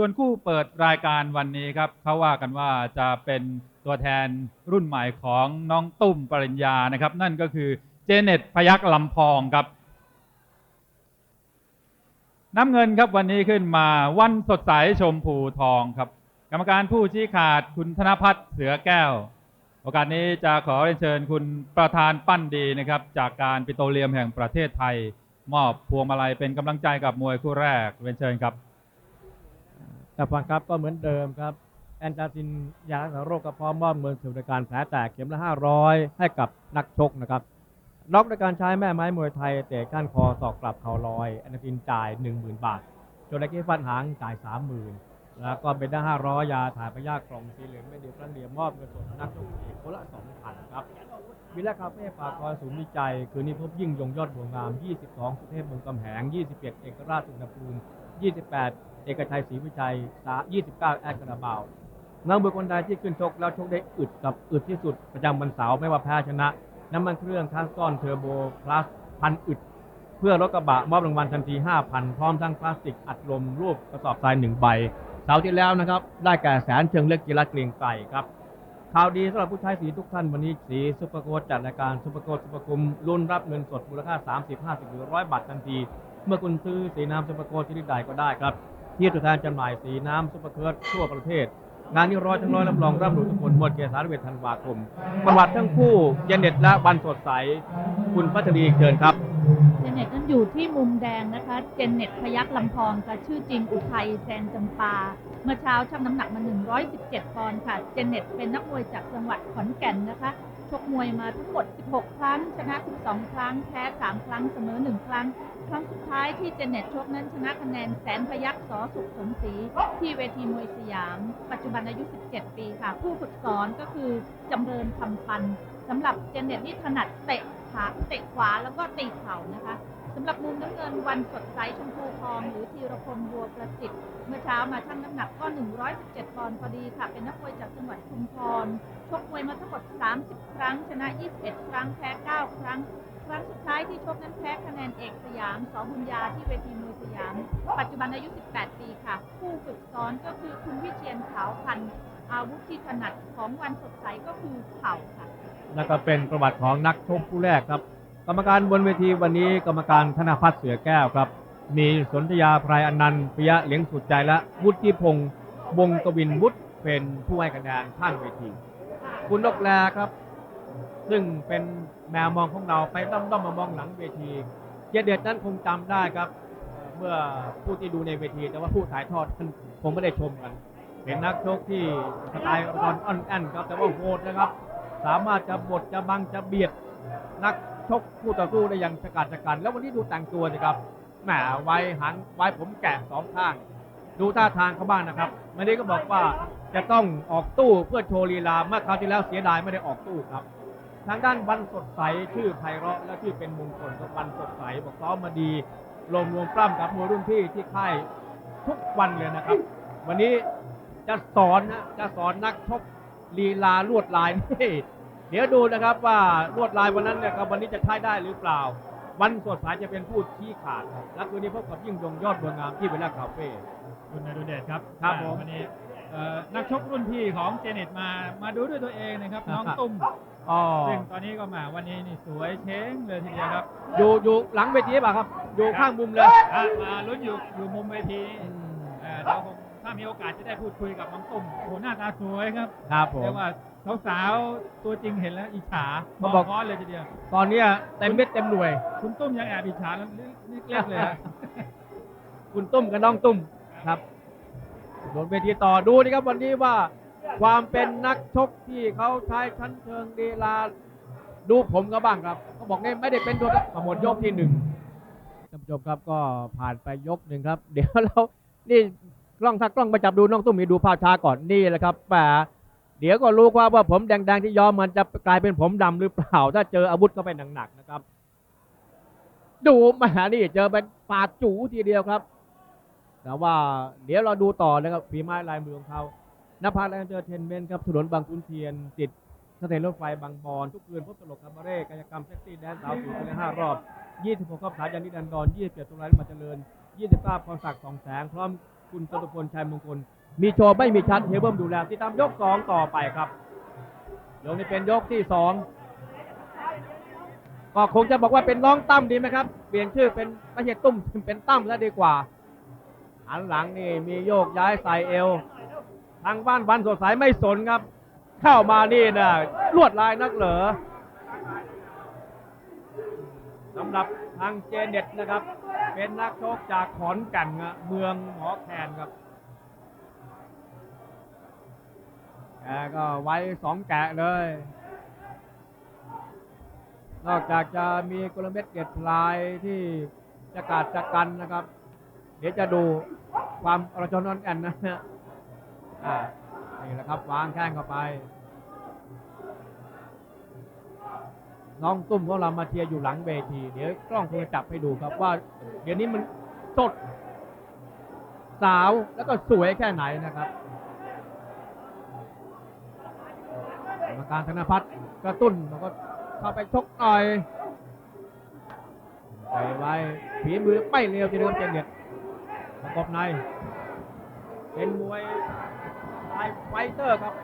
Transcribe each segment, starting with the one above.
ส่วนคู่เปิดรายการวันนี้ครับเขาว่ากันว่าจะเป็นตัวแทนรุ่นใหม่ของน้องตุ้มปริญญานะครับ นั่นก็คือเจเน็ตพยักลำพองครับ น้ำเงินครับวันนี้ขึ้นมาวันสดใสชมพูทองครับ กรรมการผู้ชี้ขาดคุณธนพัฒน์เสือแก้ว โอกาสนี้จะขอเรียนเชิญคุณประธานปั้นดีนะครับ จากการปิโตรเลียมแห่งประเทศไทย มอบพวงมาลัยเป็นกำลังใจกับมวยคู่แรกเรียนเชิญครับ แต่ฟังครับก็เหมือนเดิมครับแอนตาซินยารักษาโรคกระเพาะมอบเงินสวัสดิการแผลแตกเข็มละ 500 ให้กับนักชกนะครับน็อกด้วยการใช้แม่ไม้มวยไทยเตะก้านคอสอกกลับเข่าลอยแอนตาซินจ่าย 10,000 บาทโจนากี้ฟันหางจ่าย 30,000 แล้วก็เป็นได้500 ยาถ่ายพยาธิกล่องสีเหลืองไม่เดียวครั้งเดียวมอบเงินสดนักชกเอกคนละ 2,000 ครับวิลล่าคาเฟ่ปากคอยศูนย์วิจัย คืนนี้พบยิ่งยงยอดบัวงาม 22 สุเทพมงกำแหง 21 เอกราชสุนทรภูมิ 28 เอกชัยศรีวิชัย29 แอดกระบาวนักมวยคนใดที่ขึ้นชกแล้วชกได้อึดกับอึดที่สุดประจำวันเสาร์ไม่ว่าแพ้ชนะ น้ำมันเครื่องทัสซอนเทอร์โบพลัสพันอึด เพื่อรถกระบะมอบรางวัลทันที 5,000 พร้อมทั้งพลาสติกอัดลมรูปกระสอบทรายหนึ่งใบเสาร์ที่แล้วนะครับ ได้แก่แสนเชิงเล็กกีฬาเกรียงไกรครับข่าวดีสำหรับผู้ใช้สีทุกท่านวันนี้สีซุปเปอร์โค้ดจัดรายการซุปเปอร์โค้ดซุปเปอร์คุมรุ่นรับเงินสดมูลค่า 30 50หรือ100 บาททันที เมื่อคุณซื้อสีน้ำซุปเปอร์โค้ดชนิดใดก็ได้ครับ ที่ตัวแทนจำหน่ายสีน้ำซุปเปอร์เคิร์ดทั่วประเทศ งานนี้ร้อยทั้งร้อยรับรองรับรู้ทุกคนหมดเกษารเวทธันวาคมประวัติทั้งคู่เย็นเน็ตและวันสดใส คุณพัชรีเชิญครับ เจเน็ตนั้นอยู่ที่มุมแดงนะคะ เจเน็ตพยักลำพองค่ะชื่อจริงอุทัยแซนจำปา เมื่อเช้าชั่งน้ำหนักมา 117 ปอนด์ค่ะ เจเน็ตเป็นนักมวยจากจังหวัดขอนแก่นนะคะ ชกมวยมาทั้งหมด 16 ครั้ง ชนะ 12 ครั้ง แพ้ 3 ครั้ง เสมอ 1 ครั้ง ครั้งสุดท้ายที่เจเน็ตชกนั้นชนะคะแนนแสนพยักสอสุขสมศรีที่เวทีมวยสยาม ปัจจุบันอายุ 17 ปีค่ะ ผู้ฝึกสอนก็คือจำเริญคำพันสำหรับเจเน็ตนี่ถนัดเตะขาเตะขวาแล้วก็ตีเข่านะคะำหรับมุมน้ำเงินวันสดใสชมพูทองหรือธีรพลบัวประสิทธิ์เมื่อเช้ามาชั่งน้ำหนักก็ 117 ปอนด์พอดีค่ะ เป็นนักมวยจากจังหวัดชุมพรชกมวยมาทั้งหมด 30 ครั้ง ชนะ 21 ครั้งแพ้ 9 ครั้ง ครั้งสุดท้ายที่ชกนั้นแพ้คะแนนเอกสยามสอบุญญาที่เวทีมวยสยาม ปัจจุบันอายุ 18 ปีค่ะ ผู้ฝึกสอนก็คือคุณวิเชียนขาวพันธ์อาวุธที่ถนัดของวันสดใสก็คือเข่าค่ะ แล้วก็เป็นประวัติของนักชกผู้แรกครับ กรรมการบนเวทีวันนี้กรรมการธนพัฒน์เสือแก้วครับ มีสนธยาพรายอนันต์ปิยะเหลียงสุดใจและวุฒิพงษ์วงกวินวุฒิเป็นผู้ให้คะแนนข้างเวที คุณนกแลครับ ซึ่งเป็นแมวมองของเราไปด้อมด้อมๆมามองหลังเวทีเจเด็ดนั้นคงจำได้ครับ เมื่อผู้ที่ดูในเวที แต่ว่าผู้ถ่ายทอดท่านคงไม่ได้ชมกัน เป็นนักชกที่สไตล์อ่อนอ่อนแอนครับแต่ว่าโหดนะครับ สามารถจะบดจะบังจะเบียดนัก ชกคู่ต่อสู้ได้อย่างฉกาจฉกัน แล้ววันนี้ดูแต่งตัวสิครับแหมไว้หางไว้ผมแกะสองข้าง ดูท่าทางเขาบ้างนะครับวันนี้ก็บอกว่าจะต้องออกตู้เพื่อโชว์ลีลาเมื่อคราวที่แล้วเสียดายไม่ได้ออกตู้ครับ ทางด้านวันสดใสชื่อไพเราะและชื่อเป็นมงคลกับวันสดใสบอกซ้อมมาดีรวมรวมปล้ำกับมวยรุ่นพี่ที่ค่ายทุกวันเลยนะครับ วันนี้จะสอนนะจะสอนนักชกลีลาลวดลายนี่ เดี๋ยวดูนะครับว่าลวดลายวันนั้นเนี่ยครับวันนี้จะใช้ได้หรือเปล่า วันสดใสจะเป็นผู้ชี้ขาดครับและคืนนี้พบกับยิ่งยงยอดบัวงามที่เวลาคาเฟ่คุณนรุเดชครับครับผม วันนี้เอ่อนักชกรุ่นพี่ของเจเน็ตมามาดูด้วยตัวเองนะครับ น้องครับตุ้มอ๋อซึ่งตอนนี้ก็มาวันนี้นี่สวยเช้งเลยทีเดียวครับอยู่อยู่หลังเวทีป่ะครับ อยู่ข้างมุมเลยอะมาลุ้นอยู่อยู่มุมเวทีเอ่อเดี๋ยวคงถ้ามีโอกาสจะได้พูดคุยกับน้องตุ้มโอ้โหหน้าตาสวยครับครับผม เรียกว่า สาวๆตัวจริงเห็นแล้วอิจฉาเขาบอกค้อนเลยทีเดียว ตอนเนี้ยเต็มเม็ดเต็มหน่วย คุณตุ้มยังแอบอิจฉาแล้วเล็กๆเลยฮะ คุณตุ้มกับน้องตุ้มครับบนเวทีต่อดูนี่ครับวันนี้ว่า ความเป็นนักชกที่เขาใช้ชั้นเชิงดีลาดูผมก็บ้างครับเขาบอกนี่ไม่ได้เป็นตัวหมดยกที่หนึ่งท่านผู้ชมครับก็ผ่านไปยกหนึ่งครับ เดี๋ยวเรานี่กล้องถ้ากล้องมาจับดูน้องตุ้มมีดูภาพช้าก่อนนี่แหละครับแหม เดี๋ยวก็รู้ว่าว่าผมแดงๆที่ยอมมันจะกลายเป็นผมดำหรือเปล่า ถ้าเจออาวุธเข้าไปหนักๆนะครับ ดูมานี่เจอเป็นปาจูทีเดียวครับ แต่ว่าเดี๋ยวเราดูต่อนะครับฝีไม้ลายมือของเขานภาแลนเจอเทนเมนครับถนนบางขุนเทียน ติดสถานีรถไฟบางบอน ทุกคืนพบตลกคาบาเร่กายกรรมเซ็กซี่แดนสาวสูงไปเลยห้ารอบ 26ครับสายยันนิดันดอน27ตรงไรมาเจริญ 29พรศักดิ์สองแสงพร้อมคุณจตุพลชัยมงคล มีโชว์ไม่มีชัดเฮเบิร์มดูแลติดตามยกสองต่อไปครับยกนี้เป็นยกที่สองก็คงจะบอกว่าเป็นน้องตั้มดีไหมครับ เปลี่ยนชื่อเป็นไม่ใช่ตุ้มเป็นตั้มแล้วดีกว่าหันหลังนี่มีโยกย้ายใส่เอว ทางบ้านวันสดใสไม่สนครับ เข้ามานี่นะลวดลายนักเหรอสำหรับทางเจเน็ตนะครับ เป็นนักโชคจากขอนแก่นเมืองหมอแคนครับ ก็ไว้สองแกะเลย นอกจากจะมีกลเม็ดเกล็ดพลายที่จะกาดจะกันนะครับ เดี๋ยวจะดูความอรชนนอนแอนนะฮะอ่านี่แหละครับวางแข้งเข้าไป น้องตุ้มของเรามาเชียร์อยู่หลังเวที เดี๋ยวกล้องคงจะจับให้ดูครับว่า เดี๋ยวนี้มันสด สาวแล้วก็สวยแค่ไหนนะครับ การธนพัฒน์กระตุ้นแล้วก็เข้าไปชกหน่อยไปไว้ฝีมือไม่เร็วทีเดียวเจนเน็ตประกบในเป็นมวยไทยไฟเตอร์ครับ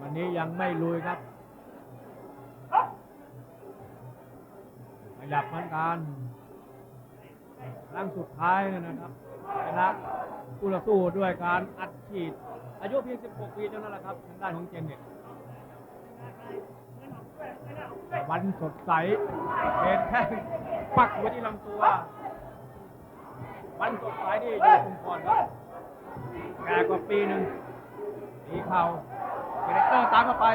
วันนี้ยังไม่ลุยครับขยับเหมือนกันครั้งสุดท้ายนะครับ ชนะคู่ต่อสู้ด้วยการอัดฉีด อายุเพียง 16 ปีเท่านั้นแหละครับทางด้านของเจนเนี่ยวันสดใสเป็นแค่ปักไว้ที่ลำตัว วันสดใสนี่อยู่คุมพรครับแก่กว่าปีหนึ่งตีเข่าเกเรเตอร์ตามเข้าไป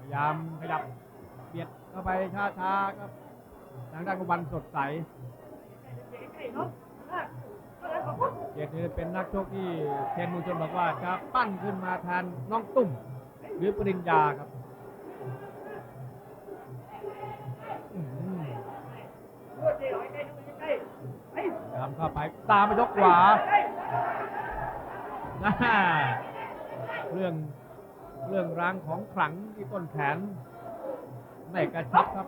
พยายามขยับ เข้าไปช้าๆครับทางด้านของวันสดใสเจดนี่เป็นนักชกที่เทนมูชนบอกว่าจะปั้นขึ้นมาแทนน้องตุ้มหรือปริญญาครับอื้อหือทำเข้าไปตามไปยกขวาน่าเรื่องเรื่องรางของขลังที่ต้นแขน ไม่กระชับครับ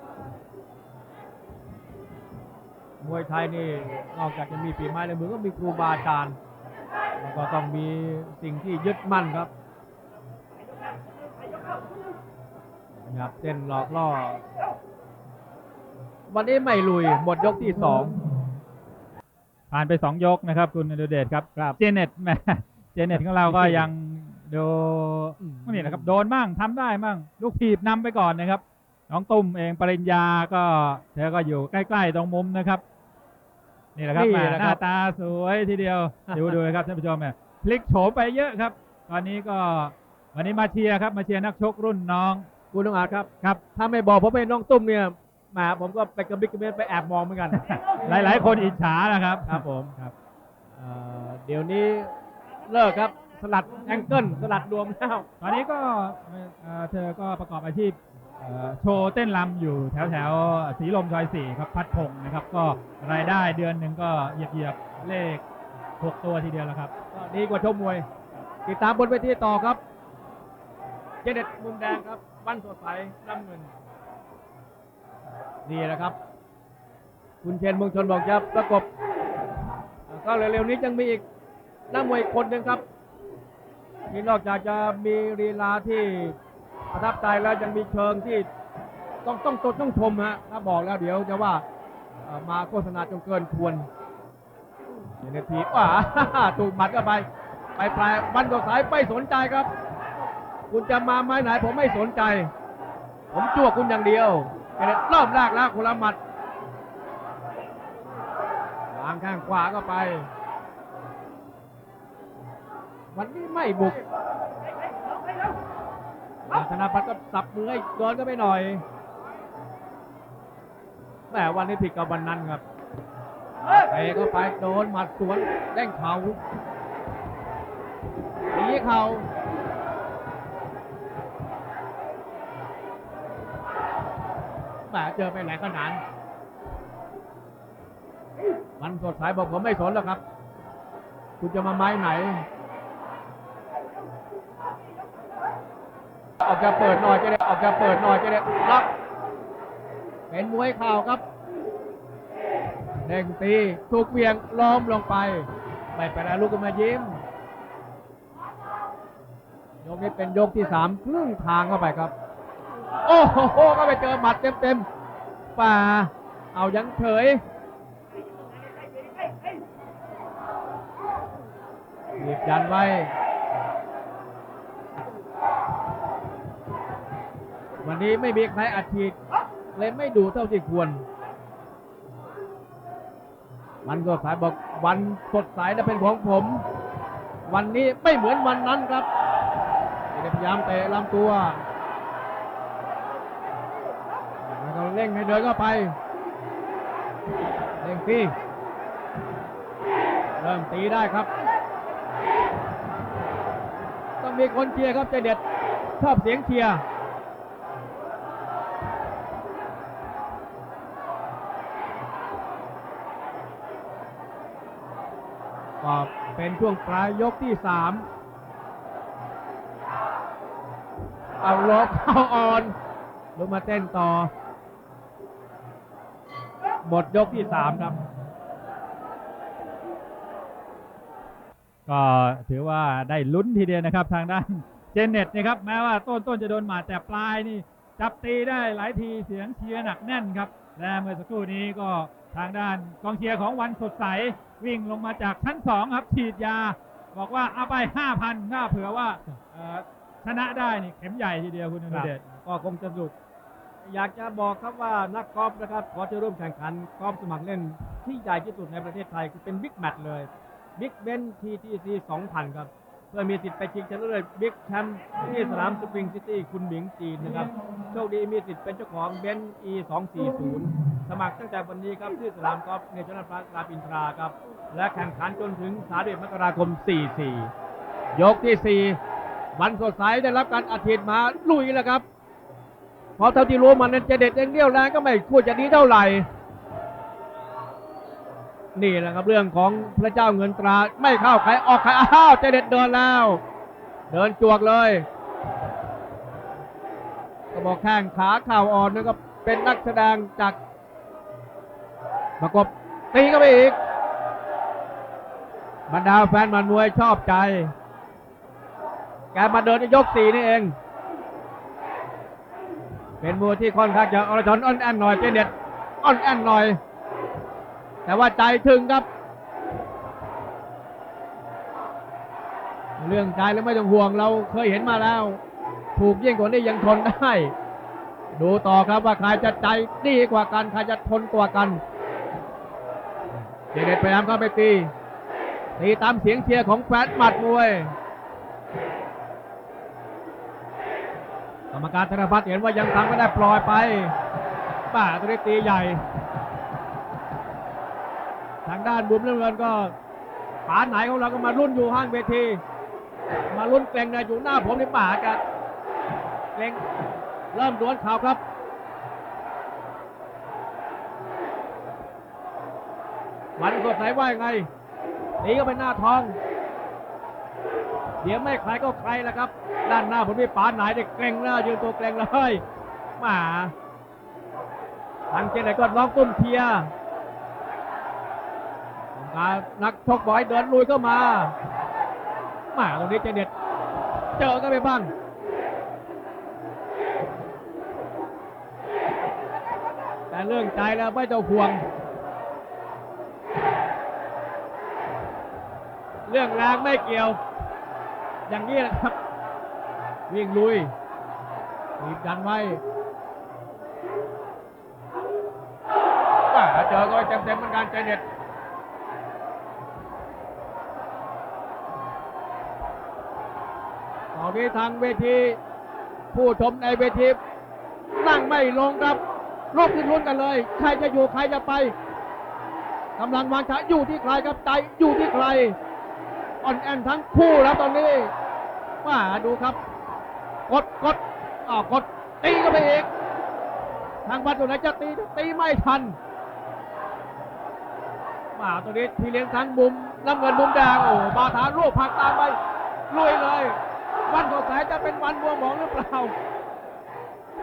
มวยไทยนี่นอกจากจะมีฝีไม้ลายมือก็มีครูบาอาจารย์แล้วก็ต้องมีสิ่งที่ยึดมั่นครับนะครับเส้นหลอกล่อ วันนี้ไม่ลุยหมดยกที่สองผ่านไปสองยกนะครับ คุณอดุเดชครับครับเจเน็ตแหม่เจเน็ตของเราก็ยังโดอืมนี่นะครับ โดนบ้างทำได้บ้างลูกถีบนำไปก่อนนะครับ น้องตุ้มเองปริญญาก็เธอก็อยู่ใกล้ ๆ ตรงมุมนะครับ นี่แหละครับนี่แหม่แหละหครัน้าบ ตาสวยทีเดียวดูดูนะครับท่านผู้ชมเนี่ยพลิกโฉมไปเยอะครับ ตอนนี้ก็วันนี้มาเชียร์ครับมาเชียร์นักชกรุ่นน้องคุณต้องอาจครับ ครับ ถ้าไม่บอกผมเป็นน้องตุ้มเนี่ยแหมผมก็ไปกระบิกกระเบนไปแอบมองเหมือนกัน หลาย ๆ คนอิจฉานะครับครับผม ครับ เอ่อเดี๋ยวนี้เลิกครับ สลัดแองเกิลสลัดรวมแล้ว ตอนนี้ก็เอ่อเธอก็ประกอบอาชีพเอ่อ โชว์เต้นรำอยู่แถวแถวๆสีลมซอยสี่ครับพัดพงศ์นะครับ ก็รายได้เดือนหนึ่งก็เหยียบเหยียบเลขหกตัวทีเดียวแล้วครับก็ดีกว่าชมมวย ติดตามบนเวทีต่อครับ เจเด็ดมุมแดงครับวันสดใสน้ำเงินนี่แหละครับ คุณเชนมงชนบอกจะประกบก็เร็วๆนี้ยังมีอีกนักมวยคนหนึ่งครับที่นอกจากจะมีลีลาที่ ประทับใจแล้วยังมีเชิงที่ต้องต้องต้องต้องชมฮะถ้าบอกแล้วเดี๋ยวจะว่ามาโฆษณาจนเกินควรเดี๋ยวนทีว่าถูกหมัดเข้าไป ไปปลายวันต่อสายไม่สนใจครับ คุณจะมาไม้ไหนผมไม่สนใจ ผมจ้วกคุณอย่างเดียวแค่นั้นรอบแรกแล้วคุณละหมัดวางข้างขวาก็ไป วันนี้ไม่บุก ธนาพัฒน์ก็สับมือให้โดนก็ไปหน่อยแหมวันนี้ผิดกับวันนั้นครับเตะเข้าไปโดนหมัดสวนแด้งเข่าตีเข่าแหมเจอไปหลายขนาดมันสดใสบอกผมไม่สนแล้วครับ คุณจะมาไม้ไหน ออกจะเปิดหน่อยจเน็ตออกจะเปิดหน่อยจเน็ตล็อกเป็นมวยเข่าครับเด้งตีถูกเบี่ยงล้อมลงไป ไม่เป็นไรลูกขึ้นมายิ้มยกนี้เป็นยกที่สามครึ่งทางเข้าไปครับ โอ้โหก็ไปเจอหมัดเต็มๆป่า เอายังเฉยหยิบยันไว้ วันนี้ไม่มีใครอัดฉีดเลยไม่ดูเท่าที่ควรมันก็สายบอกวันสดใสนะเป็นของผม วันนี้ไม่เหมือนวันนั้นครับพยายามเตะลำตัวแล้วก็เร่งให้เดินเข้าไปเร่งตีเริ่มตีได้ครับ ต้องมีคนเชียร์ครับเจเด็ดชอบเสียงเชียร์ ก็เป็นช่วงปลายยกที่สามเอาลบเอาออนลงมาเต้นต่อ หมดยกที่สามครับ ก็ถือว่าได้ลุ้นทีเดียวนะครับ ทางด้านเจเน็ตนะครับ แม้ว่าต้นต้นจะโดนหมาดแต่ปลายนี่ จับตีได้หลายทีเสียงเชียร์หนักแน่นครับ และเมื่อสักครู่นี้ก็ ทางด้านกองเชียร์ของวันสดใสวิ่งลงมาจากชั้นสองครับฉีดยา บอกว่าเอาไปห้าพันถ้าเผื่อว่าชนะได้นี่เข็มใหญ่ทีเดียวคุณนุเดชก็คงจะสนุก อยากจะบอกครับว่านักกอล์ฟนะครับขอจะร่วมแข่งขันกอล์ฟสมัครเล่นที่ใหญ่ที่สุดในประเทศไทยคือเป็นบิ๊กแมตช์เลยบิ๊กเบนทีทีซี2000ครับ เพื่อมีสิทธิ์ไปชิงชนะเลิศบิ๊กแชมป์ที่สนามสปริงซิตี้คุณหมิงจีนนะครับโชคดีมีสิทธิ์เป็นเจ้าของเบนซ์ E 2 4 0สมัครตั้งแต่วันนี้ครับที่สนามกอล์ฟเนชั่นแนลพาร์ครามอินทราครับ และแข่งขันจนถึง31มกราคม 44 ยกที่ 4 วันสดใสได้รับการอาทิตย์มาลุยแล้วครับเพราะเท่าที่รู้มันจะเด็ดอย่างเดียวแรงก็ไม่ควรจะดีเท่าไหร่ นี่แหละครับเรื่องของพระเจ้าเงินตราไม่เข้าใครออกใครอ้าวเจเด็ดเดินแล้ว เดินจวกเลยก็บอกแข้งขาเข่าอ่อนนะครับเป็นนักแสดงจากประกบตีก็ไปอีกบรรดาแฟนมันมวยชอบใจ แกมาเดินในยกสี่นี่เอง เป็นมวยที่ค่อนข้างจะอรชนอ่อนแอนหน่อยเจเน็ตอ่อนแอนหน่อย แต่ว่าใจถึงครับ เรื่องใจแล้วไม่ต้องห่วงเราเคยเห็นมาแล้ว ถูกยิ่งกว่านี้ยังทนได้ ดูต่อครับว่าใครจะใจดีกว่ากันใครจะทนกว่ากันเจเน็ตพยายามเข้าไปตีตีตามเสียงเชียร์ของแฟนหมัดมวยกรรมการธนพัฒน์เห็นว่ายังทำไม่ได้ปล่อยไปป้าตัวนี้ตีใหญ่ ทางด้านบุมน้ำเงินก็ป๋าไหนของเราก็มารุ่นอยู่ห้างเวที มารุ่นเกรงเลยอยู่หน้าผมในป่าจะเกรงเริ่มดวลข่าวครับวันสดใสว่ายังไงหนีก็ไปหน้าทอง เดี๋ยวไม่ใครก็ใครแล้วครับ ด้านหน้าผมมีป๋าไหนเด็กเกรงหน้ายืนตัวเกรงเลยมาทางเจนไหนก็น้องตุ้มเทีย ร์ต้องกานักชกบอยเดินลุยเข้ามาหมาตรงนี้เจเน็ตเจอกันไปบ้างแต่เรื่องใจแล้วไม่ต้องห่วง เรื่องแรงไม่เกี่ยว อย่างนี้แหละครับ วิ่งลุยรีบดันไว้เจอก็เต็มๆเหมือนกันใจเด็ดต อนนี้ทางเวที ผู้ชมในเวทีนั่งไม่ลงครับลุกขึ้นลุ้นกันเลย ใครจะอยู่ใครจะไปกำลังวางชาอยู่ที่ใครครับใจอยู่ที่ใครอ่อนแอนทั้งคู่แล้วตอนนี้มาดูครับ กดกดอ้าวกดตีก็ไปอีกทางบัตรอยู่ไหนจะตีตีไม่ทันมาตัวนี้ทีเลี้ยงทั้งมุมน้ำเงินมุมแดงโอ้บาทาลูกผักตามไปลุยเลย วันสดใสจะเป็นวันบัวหมองหรือเปล่า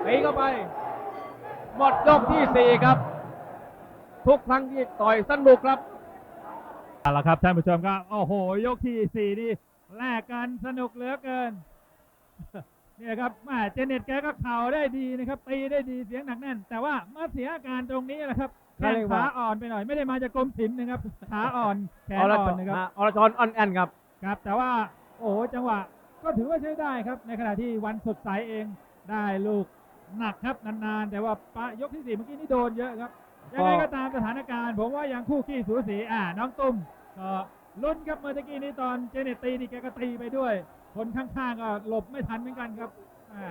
ตีเข้าไป หมดยกที่สี่ครับ ทุกครั้งที่ต่อยสนุกครับเอาละครับท่านผู้ชมครับโอ้โห ยกที่สี่นี่แลกกันสนุกเหลือเกินเนี่ยครับแม่เจเน็ตแกก็เข่าได้ดีนะครับ ตีได้ดีเสียงหนักแน่น แต่ว่ามาเสียอาการตรงนี้แหละครับแขเขานเรียกขาว่าอ่อนไปหน่อย ไม่ได้มาจากกรมศิลป์นะครับขาอ่อนแขนอรอ่ชอนรนะครับอรชรออนแอนครับ ครับ แต่ว่า โอ้โหจังหวะ ก็ถือว่าใช้ได้ครับ ในขณะที่วันสดใสเองได้ลูกหนักครับนานๆ แต่ว่าปะยกที่สี่เมื่อกี้นี่โดนเยอะครับยังไงก็ตามสถานการณ์ ผมว่ายังคู่ขี้สูสีอ่าน้องตุ้มก็ลุ้นครับเมื่อตะกี้นี้ตอนเจเนตตีนี่แกก็ตีไปด้วย คนข้างๆก็หลบไม่ทันเหมือนกันครับอ่า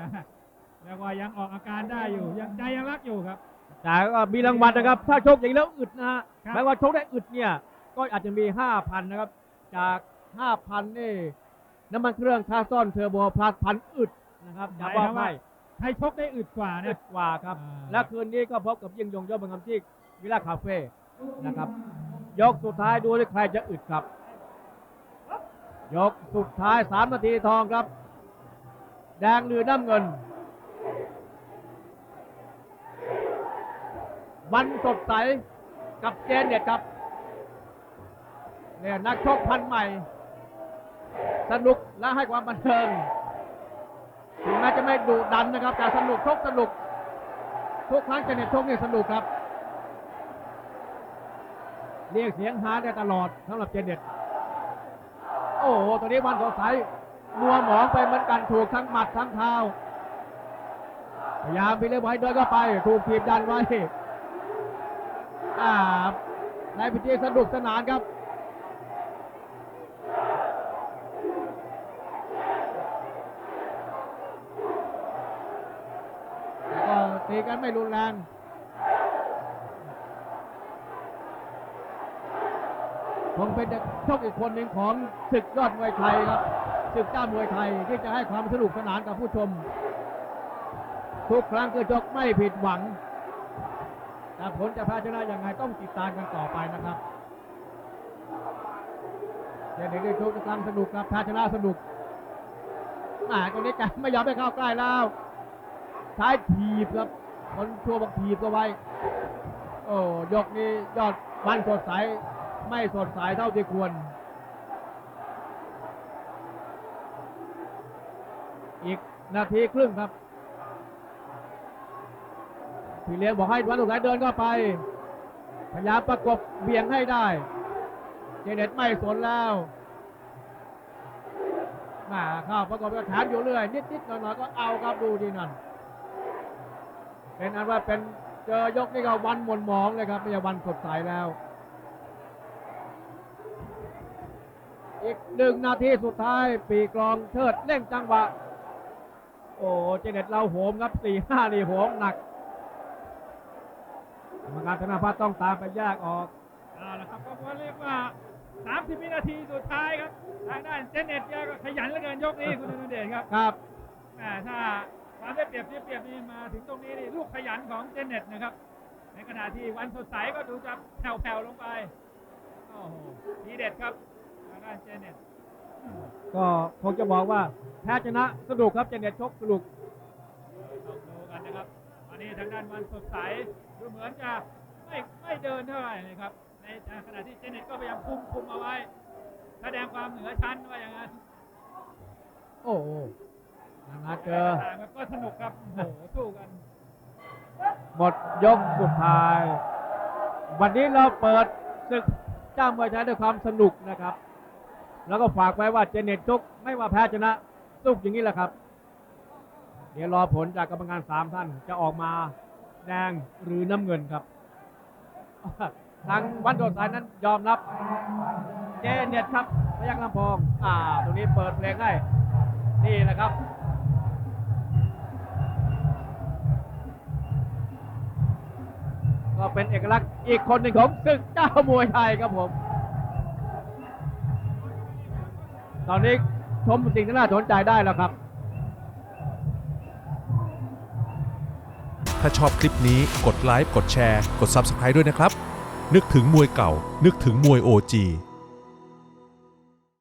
แล้วก็ยังออกอาการได้อยู่ยังใจยังรักอยู่ครับ แต่ก็มีรางวัลนะครับ ถ้าชกอย่างนี้แล้วอึดนะฮะครับหมายว่าชกได้อึดเนี่ย ก็อาจจะมี5,000นะครับ จาก5,000นี่น้ำมันเครื่องคาร์ซอนเทอร์โบพลัสพันอึดนะครับอย่าว่าไม่ใครชกได้อึดกว่าอึนะ ดกว่าครับ อ่า และคืนนี้ก็พบกับยิ่งยงยอดบังคำที่วิลล่าคาเฟ่นะครับ ยกสุดท้ายดูที่ใครจะอึดครับ ยกสุดท้าย 3 นาทีทองครับ แดงหรือน้ำเงิน วันสดใสกับเจนเน็ตครับเนี่ยนักชกพันธุ์ใหม่ สนุกและให้ความบันเทิงถึงแม้จะไม่ดุดันนะครับ แต่สนุกชกสนุกทุกครั้งเจนเน็ตชกเนี่ยสนุกครับ เรียกเสียงฮาได้ตลอดสำหรับเจเน็ตโอ้โหตัวนี้วันสดใสมัวหมองไปเหมือนกันถูกทั้งหมัดทั้งเท้าพยายามไปเรื่อยๆเดินเข้าไป ถูกถีบดันไว้อ่าในพิธีสนุกสนานครับ ตีกันไม่รุนแรงคงเป็นโชคอีกคนหนึ่งของศึกยอดมวยไทยครับศึกเจ้ามวยไทยที่จะให้ความสนุกสนานกับผู้ชม ทุกครั้งคือจกไม่ผิดหวังแต่ผลจะพ้ชนะยังไงต้องติดตามกันต่อไปนะครับเดี๋ยวนี้ทุกครั้งสนุกครับแพ้ชนะสนุกอ่าตรงนี้กันไม่ยอมให้เข้าใกล้แล้ว ใช้ถีบครับคนชั่วบอกถีบก็ไว้ โอ้ยกนี้ยอดมันสดใส ไม่สดใสเท่าที่ควร อีกนาทีครึ่งครับพี่เลี้ยงบอกให้วันสุดท้ายเดินเข้าไปพยายามประกบเบี่ยงให้ได้ เจเน็ตไม่สนแล้วมาเข้าประกบกับฐานอยู่เรื่อย นิดๆหน่อยๆก็เอาครับดูดีนั่น เป็นอันว่าเป็นเจอยกนี่ก็วันหม่นหมองเลยครับไม่ใช่วันสดใสแล้ว อีกหนึ่งนาทีสุดท้าย ปีกลองเทิดเร่งจังหวะ โอ้เจเน็ตเราโหมครับสี่ห้านี่โหมหนักกรรมการธนาพัฒน์ต้องตามไปแยกออกเอาละครับก็เรียกว่า 30 วินาทีสุดท้ายครับ ทางด้านเจเน็ตแกก็ขยันเหลือเกินยกนี้คุณอนุเดชครับ ครับแหมถ้า ความได้เปรียบเสียเปรียบนี่มาถึงตรงนี้นี่ลูกขยันของเจเน็ตนะครับ ในขณะที่วันสดใสก็ดูจะแผ่วๆลงไปโอ้โหทีเด็ดครับทางด้านเจเน็ตก็คงจะบอกว่าแพ้ชนะสนุกครับเจเน็ตชกสนุกต้องดูกันนะครับอันนี้ทางด้านวันสดใสดูเหมือนจะไม่ไม่เดินเท่าไหร่นะครับ ในขณะที่เจเน็ตก็พยายามคุมคุมเอาไว้ แสดงความเหนือชั้นว่าอย่างนั้นโอ้โห นานาเจอต่างๆก็สนุกครับโอ้โหสู้กัน หมดยกสุดท้าย วันนี้เราเปิดศึกเจ้ามวยไทยด้วยความสนุกนะครับ แล้วก็ฝากไว้ว่าเจเน็ตชกไม่ว่าแพ้ชนะสุกอย่างนี้แหละครับ เดี๋ยวรอผลจากกรรมการสามท่านจะออกมาแดงหรือน้ำเงินครับ ทางวันโดดสายนั้นยอมรับ เจเน็ตครับพยักลำพอง อ่า ตรงนี้เปิดเพลงให้ นี่แหละครับ ก็เป็นเอกลักษณ์อีกคนหนึ่งของศึกเจ้ามวยไทยครับผม ตอนนี้ชมสิ่งที่น่าสนใจได้แล้วครับ ถ้าชอบคลิปนี้กดไลค์กดแชร์ กด Subscribe ด้วยนะครับ นึกถึงมวยเก่า นึกถึงมวย OG